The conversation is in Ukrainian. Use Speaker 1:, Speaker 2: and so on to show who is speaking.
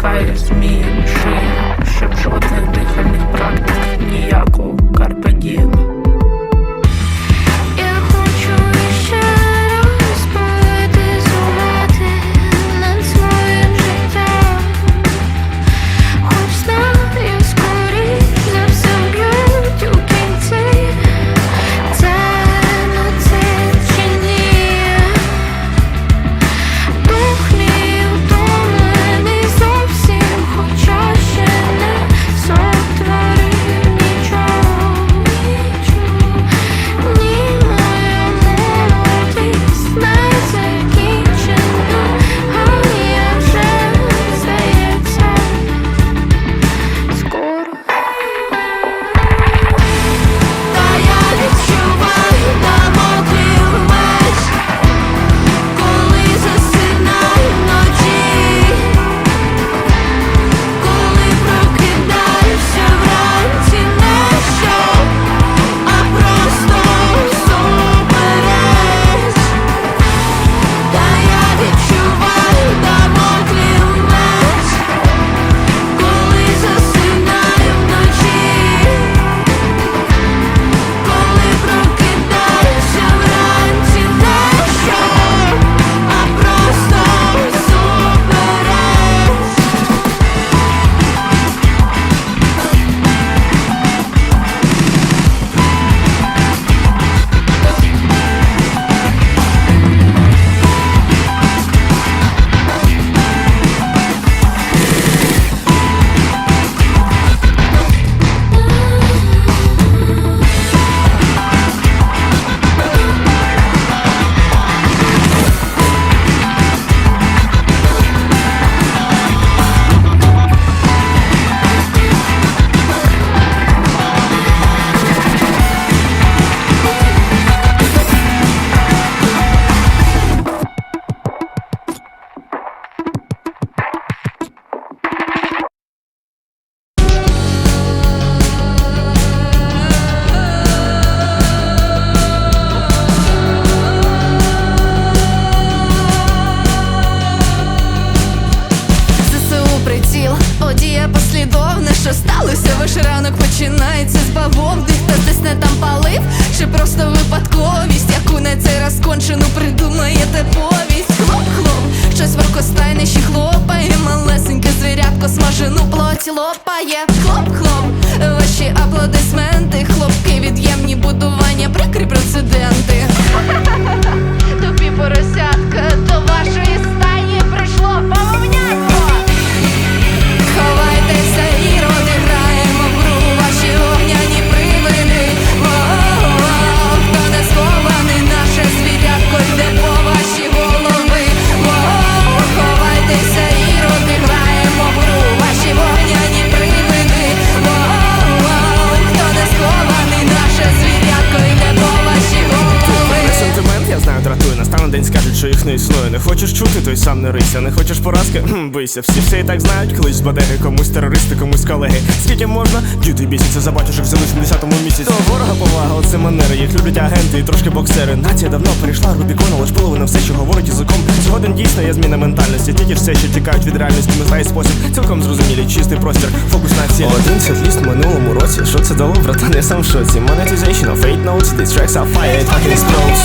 Speaker 1: fires
Speaker 2: me. Приціл, одія послідовне, що сталося, ваш ранок починається з бавовни. Хто десь не там палив, чи просто випадковість, яку на цей раз кончену придумаєте повість? Хлоп, хлоп, щось воркостайне ще хлопає, малесеньке звірятко смажену плоть лопає. Хлоп, хлоп, ваші аплодисменти, хлопки, від'ємні будування, прикрі прецеденти. Тупі поросятка,
Speaker 3: що їх не існує. Не хочеш чути, той сам не рися. Не хочеш поразки? Хм, бийся. Всі все і так знають, колись з бадеги, комусь терористи, комусь колеги. Скільки можна? Діти бісяться за батюшок взяли в 70-му місяці. То ворога повага, оце манери. Їх люблять агенти і трошки боксери. Нація давно перейшла Рубікон, але ж половина все, що говорить язиком. Згоден дійсно є зміна ментальності. Тільки все, що тікають від реальності, не знає спосіб. Цілком зрозумілі, чистий простір, фокус на цілі. Один сетліст в минулому році. Що це дало, братан, я сам в шоці. Monetization of fate notes, these tracks are fire, it fucking explodes.